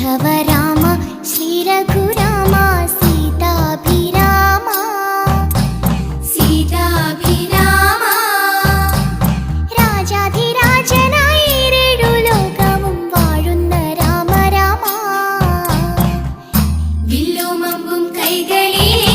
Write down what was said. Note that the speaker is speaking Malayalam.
राघव राम श्रीरघुराम सीताभिराम सीताभिराम राजाधिराजनाय रेडु लोकमुं वाळुन्न राम राम വില്ലുമമ്പും കൈകളിലെ